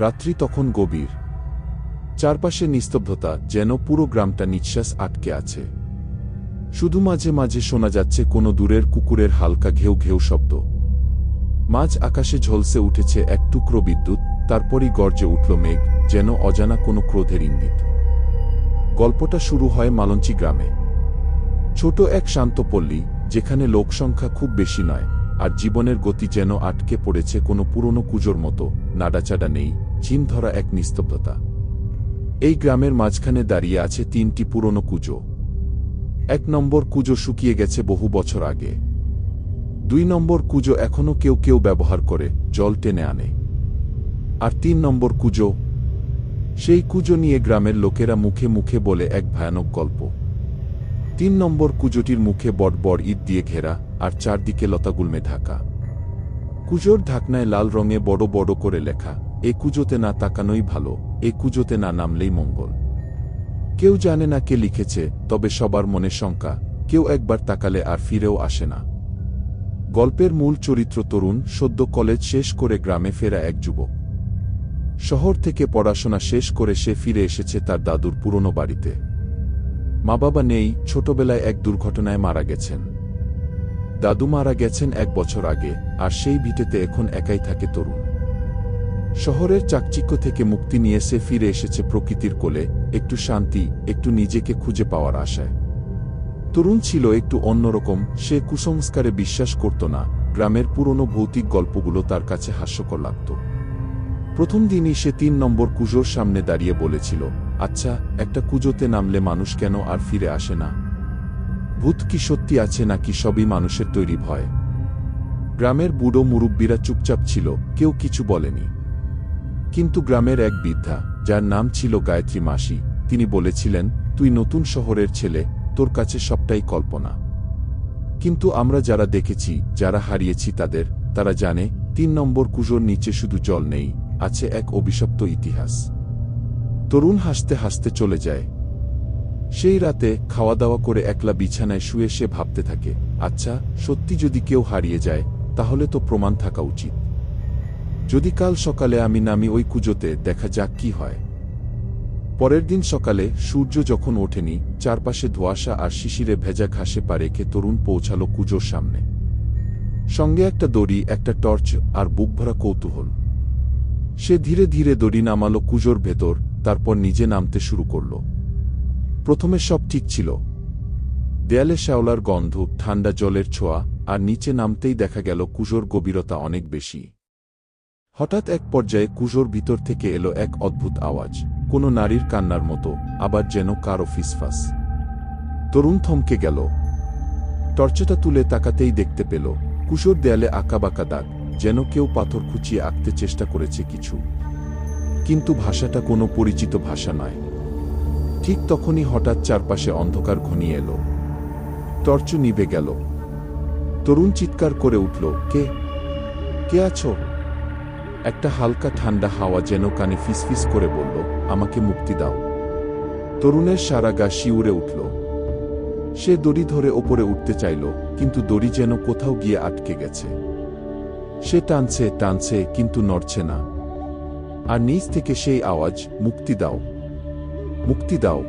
রাত্রি তখন গভীর। চারপাশে নিস্তব্ধতা, যেন পুরো গ্রামটা নিঃশ্বাস আটকে আছে। শুধু মাঝে মাঝে শোনা যাচ্ছে কোনো দূরের কুকুরের হালকা ঘেউ ঘেউ শব্দ। মাঝ আকাশে ঝলসে উঠেছে এক টুকরো বিদ্যুৎ, তারপরই গর্জে উঠল মেঘ, যেন অজানা কোনো ক্রোধের ইঙ্গিত। গল্পটা শুরু হয় মালঞ্চি গ্রামে। ছোট এক শান্ত পল্লী, যেখানে লোকসংখ্যা খুব বেশি নয়, আর জীবনের গতি যেন আটকে পড়েছে কোনো পুরনো কুজোর মতো, নাড়াচাড়া নেই। চিন ধরা এক নিস্তব্ধতা। এই গ্রামের মাঝখানে দাঁড়িয়ে আছে তিনটি পুরনো কুজো। এক নম্বর কুজো শুকিয়ে গেছে বহু বছর আগে। দুই নম্বর কুজো এখনও কেউ কেউ ব্যবহার করে, জল টেনে আনে। আর তিন নম্বর কুজো, সেই কুজো নিয়ে গ্রামের লোকেরা মুখে মুখে বলে এক ভয়ানক গল্প। তিন নম্বর কুজোটির মুখে বড় ইট দিয়ে ঘেরা আর চারদিকে লতাগুলমে ঢাকা। কুজোর ঢাকনায় লাল রঙে বড় বড় করে লেখা এ কুজোতে না তাকানোই ভালো, এ কুজোতে না নামলেই মঙ্গল। কেউ জানে না কে লিখেছে, তবে সবার মনে শঙ্কা, কেউ একবার তাকালে আর ফিরেও আসে না। গল্পের মূল চরিত্র তরুণ, সদ্য কলেজ শেষ করে গ্রামে ফেরা এক যুবক। শহর থেকে পড়াশোনা শেষ করে সে ফিরে এসেছে তার দাদুর পুরনো বাড়িতে। মা বাবা নেই, ছোটবেলায় এক দুর্ঘটনায় মারা গেছেন। দাদু মারা গেছেন এক বছর আগে, আর সেই ভিটেতে এখন একাই থাকে তরুণ। শহরের চাকচিক্য থেকে মুক্তি নিয়ে সে ফিরে এসেছে প্রকৃতির কোলে, একটু শান্তি, একটু নিজেকে খুঁজে পাওয়ার আশায়। তরুণ ছিল একটু অন্যরকম, সে কুসংস্কারে বিশ্বাস করত না, গ্রামের পুরনো ভৌতিক গল্পগুলো তার কাছে হাস্যকর লাগত। প্রথম দিনই সে তিন নম্বর কুজোর সামনে দাঁড়িয়ে বলেছিল আচ্ছা একটা কুজোতে নামলে মানুষ কেন আর ফিরে আসে না? ভূত কি সত্যি আছে নাকি সবই মানুষের তৈরি ভয়? গ্রামের বুড়ো মুরব্বীরা চুপচাপ ছিল, কেউ কিছু বলেনি। কিন্তু গ্রামের এক বৃদ্ধা, যার নাম ছিল গায়ত্রী মাসি, তিনি বলেছিলেন, তুই নতুন শহরের ছেলে, তোর কাছে সবটাই কল্পনা। কিন্তু আমরা যারা দেখেছি, যারা হারিয়েছি তাদের, তারা জানে, তিন নম্বর কুজোর নিচে শুধু জল নেই, আছে এক অভিশপ্ত ইতিহাস। তরুণ হাসতে হাসতে চলে যায়। সেই রাতে খাওয়া দাওয়া করে একলা বিছানায় শুয়ে সে ভাবতে থাকে আচ্ছা সত্যি যদি কেউ হারিয়ে যায়, তাহলে তো প্রমাণ থাকা উচিত। যদি কাল সকালে আমি নামি ওই কুজোতে, দেখা যাক কি হয়। পরের দিন সকালে সূর্য যখন ওঠেনি, চারপাশে ধোয়াশা আর শিশিরে ভেজা ঘাসে পা রেখে তরুণ পৌঁছালো কুজোর সামনে। সঙ্গে একটা দড়ি, একটা টর্চ আর বুক ভরা কৌতূহল। সে ধীরে ধীরে দড়ি নামালো কুজোর ভেতর, তারপর নিজে নামতে শুরু করল। প্রথমে সব ঠিক ছিল। দেয়ালে শ্যাওলার গন্ধ, ঠান্ডা জলের ছোঁয়া, আর নিচে নামতেই দেখা গেল কুজোর গভীরতা অনেক বেশি। হঠাৎ এক পর্যায়ে কুজোর ভিতর থেকে এলো এক অদ্ভুত আওয়াজ। কোনো নারীর কান্নার মতো, আবার যেন কারও ফিসফাস। তরুণ থমকে গেল। টর্চটা তুলে তাকাতেই দেখতে পেল, কুশোর দেয়ালে আঁকাবাঁকা দাগ, যেন কেউ পাথর খুঁচিয়ে আঁকতে চেষ্টা করেছে কিছু। কিন্তু ভাষাটা কোনো পরিচিত ভাষা নয়। ঠিক তখনই হঠাৎ চারপাশে অন্ধকার ঘনিয়ে এলো। টর্চ নিভে গেল। তরুণ চিৎকার করে উঠল, কে? কে আছো? একটা হালকা ঠান্ডা হাওয়া যেন কানে ফিসফিস করে বলল, আমাকে মুক্তি দাও। তরুণের সারা গা শিউরে উঠল। সে দড়ি ধরে ওপরে উঠতে চাইল, কিন্তু দড়ি যেন কোথাও গিয়ে আটকে গেছে। সে টানছে টানছে, কিন্তু নড়ছে না। আর নিচ থেকে সেই আওয়াজ, মুক্তি দাও মুক্তি দাও।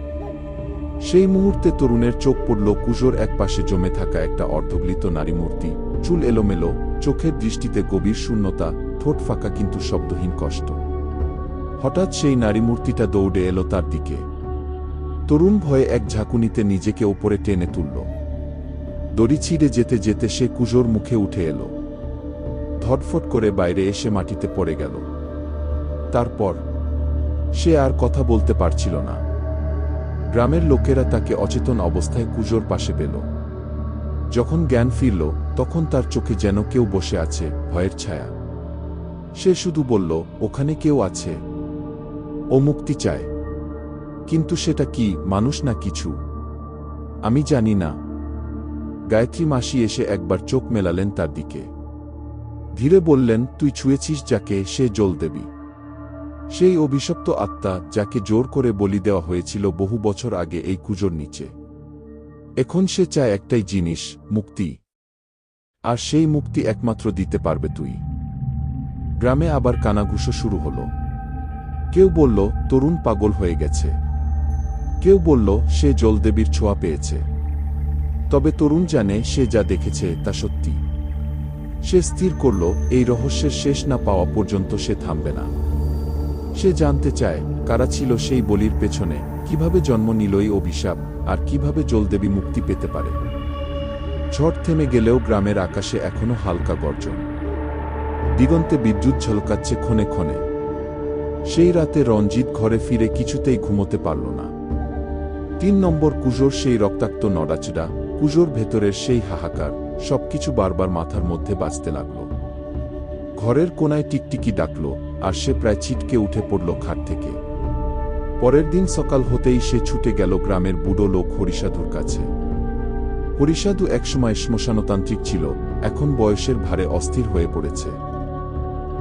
সেই মুহূর্তে তরুণের চোখ পড়ল কুজোর একপাশে জমে থাকা একটা অর্ধগলিত নারী মূর্তি চুল এলোমেলো, চোখের দৃষ্টিতে গভীর শূন্যতা ঠোঁট ফাঁকা কিন্তু শব্দহীন কষ্ট। হঠাৎ সেই নারী মূর্তিটা দৌড়ে এলো তার দিকে। তরুণ ভয়ে এক ঝাঁকুনিতে নিজেকে ওপরে টেনে তুলল। দড়ি ছিঁড়ে যেতে যেতে সে কুজোর মুখে উঠে এলো। ধটফট করে বাইরে এসে মাটিতে পড়ে গেল। তারপর সে আর কথা বলতে পারছিল না। গ্রামের লোকেরা তাকে অচেতন অবস্থায় কুজোর পাশে পেল। যখন জ্ঞান ফিরল, তখন তার চোখে যেন কেউ বসে আছে, ভয়ের ছায়া। সে শুধু বলল, ওখানে কেউ আছে। ও মুক্তি চায়। কিন্তু সেটা কি, মানুষ না কিছু? আমি জানি না। গায়ত্রী মাসি এসে একবার চোখ মেলালেন তার দিকে। ধীরে বললেন, তুই ছুঁয়েছিস যাকে, সে জল দেবী। সেই অভিশপ্ত আত্মা যাকে জোর করে বলি দেওয়া হয়েছিল বহু বছর আগে এই কুজোর নিচে। এখন সে চায় একটাই জিনিস, মুক্তি। আর সেই মুক্তি একমাত্র দিতে পারবে তুই। গ্রামে আবার কানাঘুষো শুরু হল। কেউ বলল, তরুণ পাগল হয়ে গেছে। কেউ বলল, সে জলদেবীর ছোঁয়া পেয়েছে। তবে তরুণ জানে, সে যা দেখেছে তা সত্যি। সে স্থির করল, এই রহস্যের শেষ না পাওয়া পর্যন্ত সে থামবে না। সে জানতে চায়, কারা ছিল সেই বলির পেছনে, কীভাবে জন্ম নিল এই অভিশাপ, আর কীভাবে জলদেবী মুক্তি পেতে পারে। ঝড় থেমে গেলেও গ্রামের আকাশে এখনও হালকা গর্জন। দিগন্তে বিদ্যুৎ ঝলকাচ্ছে ক্ষণে ক্ষণে। সেই রাতে রঞ্জিত ঘরে ফিরে কিছুতেই ঘুমোতে পারল না। তিন নম্বর কুজোর সেই রক্তাক্ত নড়াচড়া, কুজোর ভেতরের সেই হাহাকার, সবকিছু বারবার মাথার মধ্যে বাঁচতে লাগল। ঘরের কোনায় টিকটিকি ডাকল, আর সে প্রায় ছিটকে উঠে পড়ল খাট থেকে। পরের দিন সকাল হতেই সে ছুটে গেল গ্রামের বুড়ো লোক হরিসাধুর কাছে। হরিসাধু একসময় শ্মশানতান্ত্রিক ছিল, এখন বয়সের ভারে অস্থির হয়ে পড়েছে।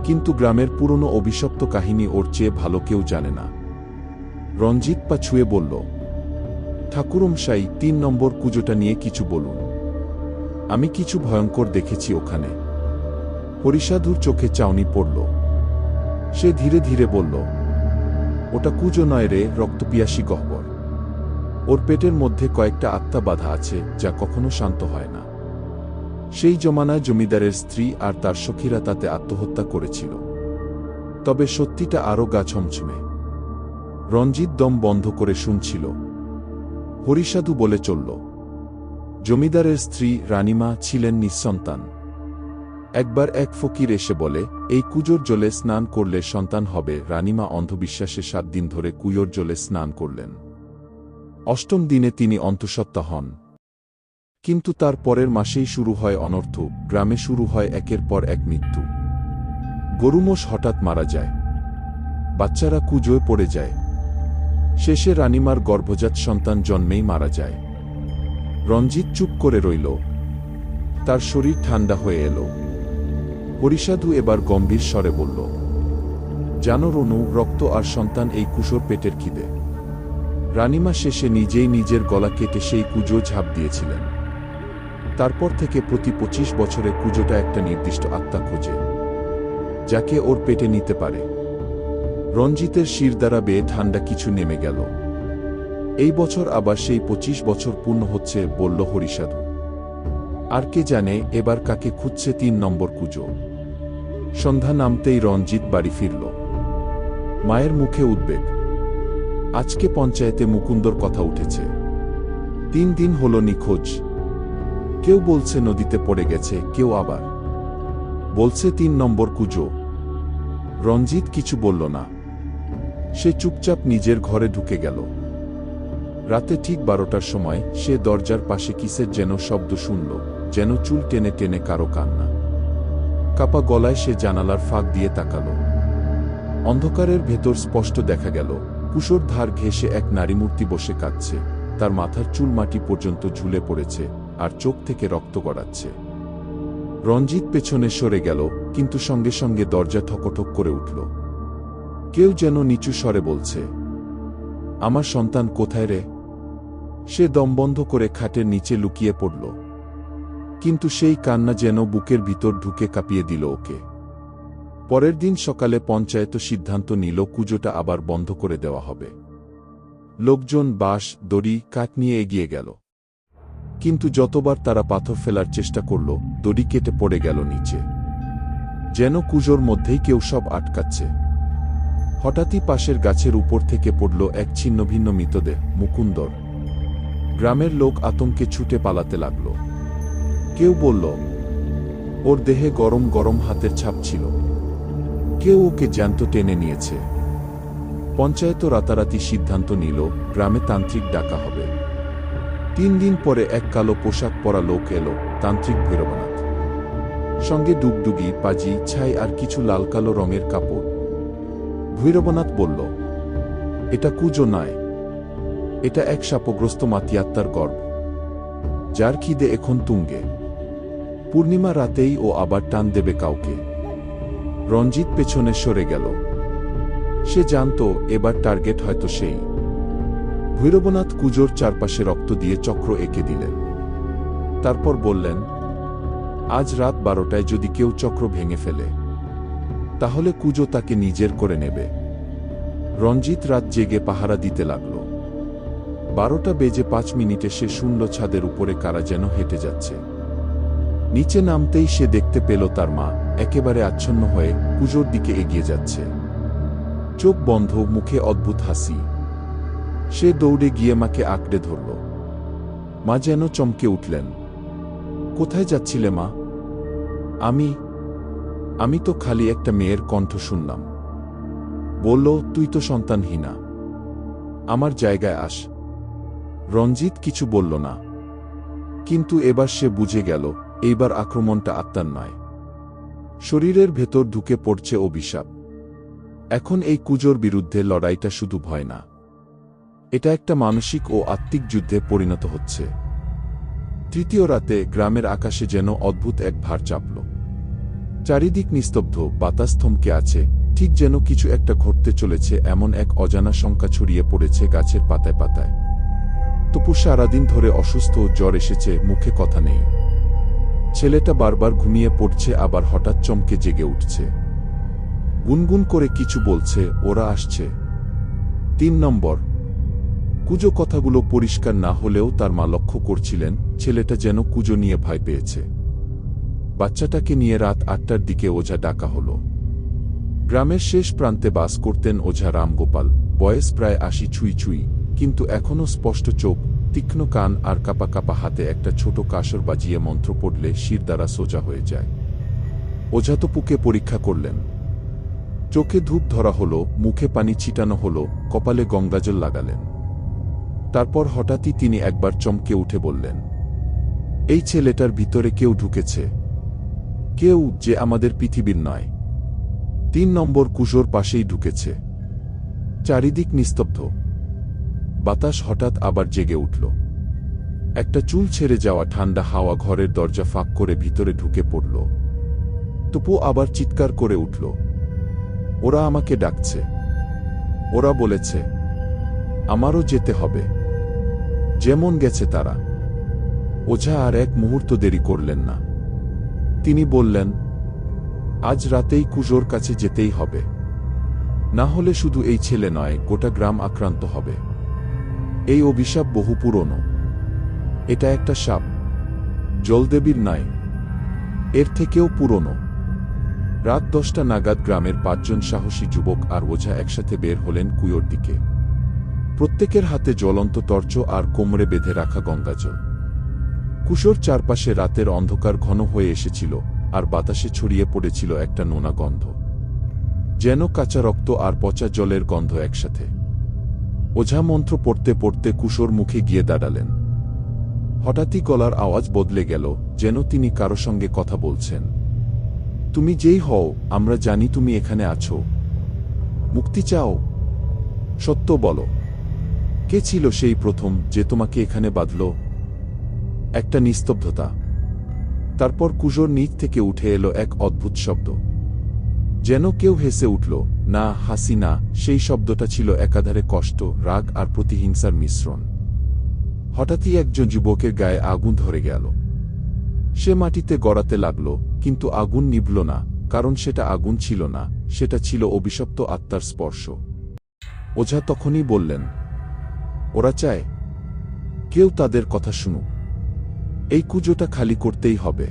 কিন্তু গ্রামের পুরনো অভিশপ্ত কাহিনী ওর চেয়ে ভালো কেউ জানে না। রঞ্জিত পা ছুঁয়ে বলল, ঠাকুরমশাই, তিন নম্বর পুজোটা নিয়ে কিছু বলুন। আমি কিছু ভয়ঙ্কর দেখেছি ওখানে। হরিসাধুর চোখে চাউনি পড়ল। সে ধীরে ধীরে বলল, ওটা কুজো নয় রে, রক্তপিয়াসী গহ্বর। ওর পেটের মধ্যে কয়েকটা আত্মা বাধা আছে, যা কখনো শান্ত হয় না। সেই জমানায় জমিদারের স্ত্রী আর তার সখীরা তাতে আত্মহত্যা করেছিল। তবে সত্যিটা আরও গা ছমছমে। রঞ্জিত দম বন্ধ করে শুনছিল। হরিসাধু বলে চলল, জমিদারের স্ত্রী রানিমা ছিলেন নিঃসন্তান। একবার এক ফকির এসে বলে, এই কুজোর জলে স্নান করলে সন্তান হবে রানিমা অন্ধবিশ্বাসে সাত দিন ধরে কুয়োর জলে স্নান করলেন। অষ্টম দিনে তিনি অন্তঃসত্ত্বা হন। কিন্তু তার পরের মাসেই শুরু হয় অনর্থ, গ্রামে শুরু হয় একের পর এক মৃত্যু। গরুমোষ হঠাৎ মারা যায়। বাচ্চারা কুজোয় পড়ে যায়। শেষে রানিমার গর্ভজাত সন্তান জন্মেই মারা যায়। রঞ্জিত চুপ করে রইল। তার শরীর ঠান্ডা হয়ে এলো। হরিসাধু এবার গম্ভীর স্বরে বলল, জানো রনু, রক্ত আর সন্তান এই কুশোর পেটের খিদে। রানিমা শেষে নিজেই নিজের গলা কেটে সেই কুজো ঝাঁপ দিয়েছিলেন। তারপর থেকে প্রতি পঁচিশ বছরে কুজোটা একটা নির্দিষ্ট আত্মা খোঁজে, যাকে ওর পেটে নিতে পারে। রঞ্জিতের শির দ্বারা বেয়ে ঠান্ডা কিছু নেমে গেল। এই বছর আবার সেই পঁচিশ বছর পূর্ণ হচ্ছে, বলল হরিসাধু। আর কে জানে, এবার কাকে খুঁজছে তিন নম্বর কুজো। সন্ধ্যা নামতেই রঞ্জিত বাড়ি ফিরল। মায়ের মুখে উদ্বেগ। আজকে পঞ্চায়েতে মুকুন্দর কথা উঠেছে। তিন দিন হল নিখোঁজ। কেউ বলছে নদীতে পড়ে গেছে, কেউ আবার। বলছে তিন নম্বর কুজো। রঞ্জিত কিছু বলল না। সে চুপচাপ নিজের ঘরে ঢুকে গেল। রাতে ঠিক বারোটার সময় সে দরজার পাশে কিসের যেন শব্দ শুনল, যেন চুল টেনে টেনে কারও কান্না। কাপা গলায় সে জানালার ফাঁক দিয়ে তাকাল। অন্ধকারের ভেতর স্পষ্ট দেখা গেল, কুশোর ধার ঘেঁষে এক নারী মূর্তি বসে কাঁদছে, তার মাথার চুল মাটি পর্যন্ত ঝুলে পড়েছে। আর চোখ থেকে রক্ত গড়াচ্ছে। রঞ্জিত পেছনে সরে গেল, কিন্তু সঙ্গে সঙ্গে দরজা ঠকঠক করে উঠল। কেউ যেন নিচু স্বরে বলছে, আমার সন্তান কোথায় রে? সে দমবন্ধ করে খাটের নিচে লুকিয়ে পড়ল। কিন্তু সেই কান্না যেন বুকের ভিতর ঢুকে কাঁপিয়ে দিল ওকে। পরের দিন সকালে পঞ্চায়েত সিদ্ধান্ত নিল কুজোটা আবার বন্ধ করে দেওয়া হবে। লোকজন বাঁশ, দড়ি, কাঠ নিয়ে এগিয়ে গেল। কিন্তু যতবার তারা পাথর ফেলার চেষ্টা করল, দড়ি কেটে পড়ে গেল নিচে। যেন কুজোর মধ্যেই কেউ সব আটকাচ্ছে। হঠাৎই পাশের গাছের উপর থেকে পড়ল এক ছিন্নভিন্ন মৃতদেহ, মুকুন্দর। গ্রামের লোক আতঙ্কে ছুটে পালাতে লাগল। কেউ বলল, ওর দেহে গরম গরম হাতের ছাপ ছিল। কেউ ওকে জ্যান্ত টেনে নিয়েছে। পঞ্চায়েত রাতারাতি সিদ্ধান্ত নিল, গ্রামে তান্ত্রিক ডাকা হবে। তিন দিন পরে এক কালো পোশাক পরা লোক এলো, তান্ত্রিক ভৈরবনাথ। সঙ্গে ডুগডুগি, পাজি, ছাই আর কিছু লাল কালো রঙের কাপড়। ভৈরবনাথ বলল, এটা কুজো নয় এটা এক সাপগ্রস্ত মাতিয়াত্মার গর্ব। যার খিদে এখন তুঙ্গে। পূর্ণিমা রাতেই ও আবার টান দেবে কাউকে। রঞ্জিত পেছনে সরে গেল। সে জানত, এবার টার্গেট হয়তো সেই। ভৈরবনাথ কুজোর চারপাশে রক্ত দিয়ে চক্র এঁকে দিলেন। তারপর বললেন, আজ রাত বারোটায় যদি কেউ চক্র ভেঙে ফেলে, তাহলে কুজো তাকে নিজের করে নেবে। রঞ্জিত রাত জেগে পাহারা দিতে লাগল। বারোটা বেজে পাঁচ মিনিটে সে শূন্য ছাদের উপরে কারা যেন হেঁটে যাচ্ছে। নিচে নামতেই সে দেখতে পেল তার মা, একেবারে আচ্ছন্ন হয়ে পুজোর দিকে এগিয়ে যাচ্ছে। চোখ বন্ধ, মুখে অদ্ভুত হাসি। সে দৌড়ে গিয়ে মাকে আঁকড়ে ধরল। মা যেন চমকে উঠলেন। কোথায় যাচ্ছিলে মা? আমি আমি তো খালি একটা মেয়ের কণ্ঠ শুনলাম। বলল, তুই তো সন্তানহীনা। আমার জায়গায় আস। রঞ্জিত কিছু বলল না। কিন্তু এবার সে বুঝে গেল, এইবার আক্রমণটা আত্মার নয়। শরীরের ভেতর ঢুকে পড়ছে অভিশাপ। এখন এই কুজোর বিরুদ্ধে লড়াইটা শুধু ভয় না। এটা একটা মানসিক ও আত্মিক যুদ্ধে পরিণত হচ্ছে। তৃতীয় রাতে গ্রামের আকাশে যেন অদ্ভুত এক ভার চাপল। চারিদিক নিস্তব্ধ, বাতাস থমকে আছে, ঠিক যেন কিছু একটা ঘটতে চলেছে, এমন এক অজানা শঙ্কা ছড়িয়ে পড়েছে গাছের পাতায় পাতায়। তপু সারাদিন ধরে অসুস্থ জ্বর এসেছে, মুখে কথা নেই। ছেলেটা বারবার ঘুমিয়ে পড়ছে, আবার হঠাৎ চমকে জেগে উঠছে। গুনগুন করে কিছু বলছে, ওরা আসছে। তিন নম্বর কুজো কথাগুলো পরিষ্কার না হলেও তার মা লক্ষ্য করছিলেন, ছেলেটা যেন কুজো নিয়ে ভয় পেয়েছে। বাচ্চাটাকে নিয়ে রাত আটটার দিকে ওঝা ডাকা হল। গ্রামের শেষ প্রান্তে বাস করতেন ওঝা রামগোপাল, বয়স প্রায় আশি ছুঁই ছুঁই, কিন্তু এখনও স্পষ্ট চোখ, তীক্ষ্ণ কান আর কাপা কাপা হাতে একটা ছোট কাসর বাজিয়ে মন্ত্র পড়লে শির দ্বারা সোজা হয়ে যায়। ওঝা তো পুকে পরীক্ষা করলেন। চোখে ধূপ ধরা হলো, মুখে পানি ছিটানো হলো, কপালে গঙ্গাজল লাগালেন। তারপর হঠাৎই তিনি একবার চমকে উঠে বললেন, এই ছেলেটার ভিতরে কেউ ঢুকেছে। কেউ যে আমাদের পৃথিবীর নয়। তিন নম্বর কুশোর পাশেই ঢুকেছে। চারিদিক নিস্তব্ধ। বাতাস হঠাৎ আবার জেগে উঠল। একটা চুল ছেড়ে যাওয়া ঠান্ডা হাওয়া ঘরের দরজা ফাঁক করে ভিতরে ঢুকে পড়ল। তপু আবার চিৎকার করে উঠল, ওরা আমাকে ডাকছে। ওরা বলেছে, আমারও যেতে হবে। যেমন গেছে তারা। ওঝা আর এক মুহূর্ত দেরি করলেন না। তিনি বললেন, আজ রাতেই কুজোর কাছে যেতেই হবে। না হলে শুধু এই ছেলে নয়, গোটা গ্রাম আক্রান্ত হবে। এই অভিশাপ বহু পুরনো। এটা একটা সাপ। জলদেবীর নয় এর থেকেও পুরনো। রাত দশটা নাগাদ গ্রামের পাঁচজন সাহসী যুবক আর ওঝা একসাথে বের হলেন কুয়োর দিকে। প্রত্যেকের হাতে জ্বলন্ত টর্চ আর কোমরে বেঁধে রাখা গঙ্গাজল। কুশোর চারপাশে রাতের অন্ধকার ঘন হয়ে এসেছিল, আর বাতাসে ছড়িয়ে পড়েছিল একটা নোনা গন্ধ। যেন কাঁচা রক্ত আর পচা জলের গন্ধ একসাথে। ওঝা মন্ত্র পড়তে পড়তে কুশোর মুখে গিয়ে দাঁড়ালেন। হঠাৎই গলার আওয়াজ বদলে গেল, যেন তিনি কারও সঙ্গে কথা বলছেন। তুমি যেই হও, আমরা জানি তুমি এখানে আছো। মুক্তি চাও? সত্য বলো। কে ছিল সেই প্রথম যে তোমাকে এখানে বাঁধল? একটা নিস্তব্ধতা। তারপর কুজোর নিচ থেকে উঠে এলো এক অদ্ভুত শব্দ। যেন কেউ হেসে উঠল, না, হাসি না। সেই শব্দটা ছিল একাধারে কষ্ট, রাগ আর প্রতিহিংসার মিশ্রণ। হঠাৎই একজন যুবকের গায়ে আগুন ধরে গেল। সে মাটিতে গড়াতে লাগল, কিন্তু আগুন নিভল না, কারণ সেটা আগুন ছিল না, সেটা ছিল অভিশপ্ত আত্মার স্পর্শ। ওঝা তখনই বললেন ওরা চায়, কেউ তাদের কথা শুনুক। এই কুজোটা খালি করতেই হবে।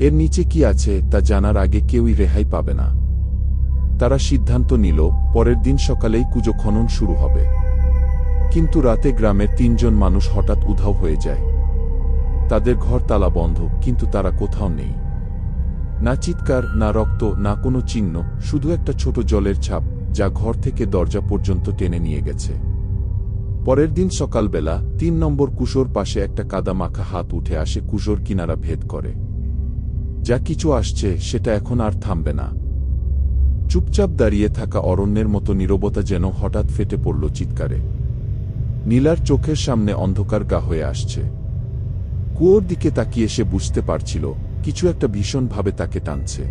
এর নিচে কি আছে তা জানার আগে কেউই রেহাই পাবে না। তারা সিদ্ধান্ত নিল, পরের দিন সকালেই কুজো খনন শুরু হবে। কিন্তু রাতে গ্রামের তিনজন মানুষ হঠাৎ উধাও হয়ে যায়। তাদের ঘর তালা বন্ধ, কিন্তু তারা কোথাও নেই। না চিৎকার, না রক্ত, না কোনো চিহ্ন, শুধু একটা ছোট জলের ছাপ, যা ঘর থেকে দরজা পর্যন্ত টেনে নিয়ে গেছে। পরের দিন সকালবেলা তিন নম্বর কুশোর পাশে একটা কাদা মাখা হাত উঠে আসে কুশোর কিনারা ভেদ করে। যা কিছু আসছে, সেটা এখন আর থামবে না। চুপচাপ দাঁড়িয়ে থাকা অরণ্যের মতো নীরবতা যেন হঠাৎ ফেটে পড়ল চিৎকারে। নীলার চোখের সামনে অন্ধকার গা হয়ে আসছে। কুয়োর দিকে তাকিয়ে সে বুঝতে পারছিল, কিছু একটা ভীষণভাবে তাকে টানছে।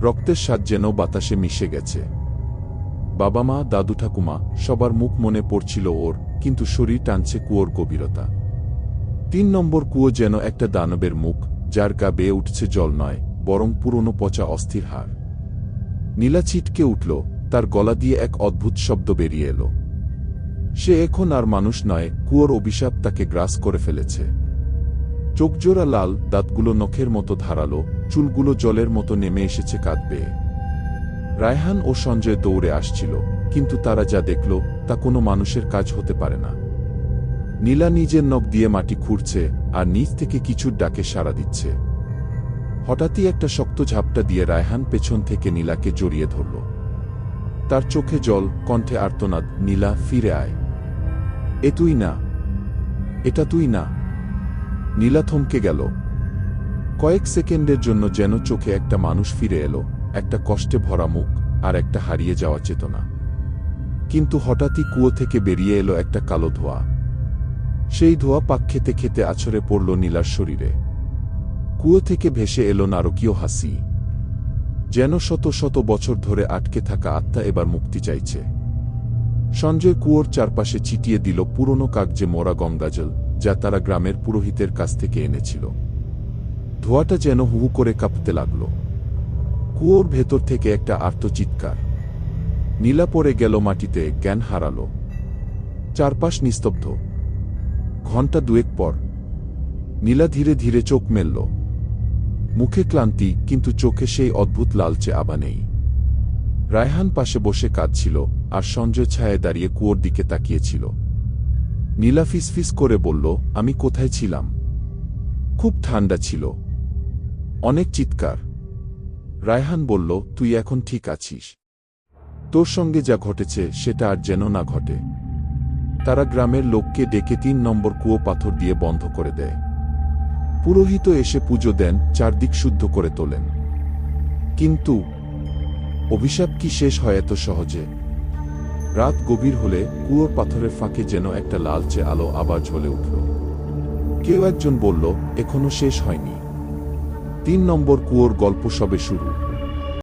রক্তের স্বাদ যেন বাতাসে মিশে গেছে। বাবা মা দাদু ঠাকুমা, সবার মুখ মনে পড়ছিল ওর, কিন্তু শরীর টানছে কুয়োর গভীরতা। তিন নম্বর কুয়ো যেন একটা দানবের মুখ, যার গা বেয়ে উঠছে জল নয়, বরং পুরনো পচা অস্থির হার নীলা ছিটকে উঠল, তার গলা দিয়ে এক অদ্ভুত শব্দ বেরিয়ে এলো। সে এখন আর মানুষ নয়, কুয়োর অভিশাপ তাকে গ্রাস করে ফেলেছে। চোখজোড়া লাল, দাঁতগুলো নখের মতো ধারালো, চুলগুলো জলের মতো নেমে এসেছে কাঁদ বেয়ে। রায়হান ও সঞ্জয় দৌড়ে আসছিল, কিন্তু তারা যা দেখল তা কোনো মানুষের কাজ হতে পারে না। নীলা নিজের নখ দিয়ে মাটি খুঁড়ছে আর নিচ থেকে কিছুর ডাকে সাড়া দিচ্ছে। হঠাৎই একটা শক্ত ঝাপটা দিয়ে রায়হান পেছন থেকে নীলাকে জড়িয়ে ধরল। তার চোখে জল, কণ্ঠে আর্তনাদ, নীলা ফিরে আয়। এ তুই না। এটা তুই না। নীলা থমকে গেল। কয়েক সেকেন্ডের জন্য যেন চোখে একটা মানুষ ফিরে এলো। একটা কষ্টে ভরা মুখ আর একটা হারিয়ে যাওয়া চেতনা। কিন্তু হঠাৎই কুয়ো থেকে বেরিয়ে এলো একটা কালো ধোয়া। সেই ধোয়া পাক খেতে খেতে আছড়ে পড়ল নীলার শরীরে। কুয়ো থেকে ভেসে এলো নারকীয় হাসি। যেন শত শত বছর ধরে আটকে থাকা আত্মা এবার মুক্তি চাইছে। সঞ্জয় কুয়োর চারপাশে চিটিয়ে দিল পুরনো কাগজে মোরা গঙ্গাজল, যা তারা গ্রামের পুরোহিতের কাছ থেকে এনেছিল। ধোয়াটা যেন হুহু করে কাঁপতে লাগল। কুয়োর ভেতর থেকে একটা আর্তচিৎকার। নীলা পড়ে গেল মাটিতে, জ্ঞান হারালো। চারপাশ নিস্তব্ধ। ঘণ্টা দুয়েক পর, নীলা ধীরে ধীরে চোখ মেলল। মুখে ক্লান্তি, কিন্তু চোখে সেই অদ্ভুত লালচে আবা নেই। রায়হান পাশে বসে কাঁদছিল আর সঞ্জয় ছায়ায় দাঁড়িয়ে কুয়োর দিকে তাকিয়েছিল। নীলা ফিসফিস করে বলল, আমি কোথায় ছিলাম? খুব ঠান্ডা ছিল। অনেক চিৎকার। রায়হান বলল, তুই এখন ঠিক আছিস। তোর সঙ্গে যা ঘটেছে, সেটা আর যেন না ঘটে। তারা গ্রামের লোককে ডেকে তিন নম্বর কুয়ো পাথর দিয়ে বন্ধ করে দেয়। পুরোহিত এসে পুজো দেন, চারদিক শুদ্ধ করে তোলেন। কিন্তু অভিশাপ কি শেষ হয় এত সহজে? রাত গভীর হলে কুয়োর পাথরের ফাঁকে যেন একটা লালচে আলো আবার ঝলে উঠল। কেউ একজন বলল, এখনও শেষ হয়নি। তিন নম্বর কুয়োর গল্প সবে শুরু।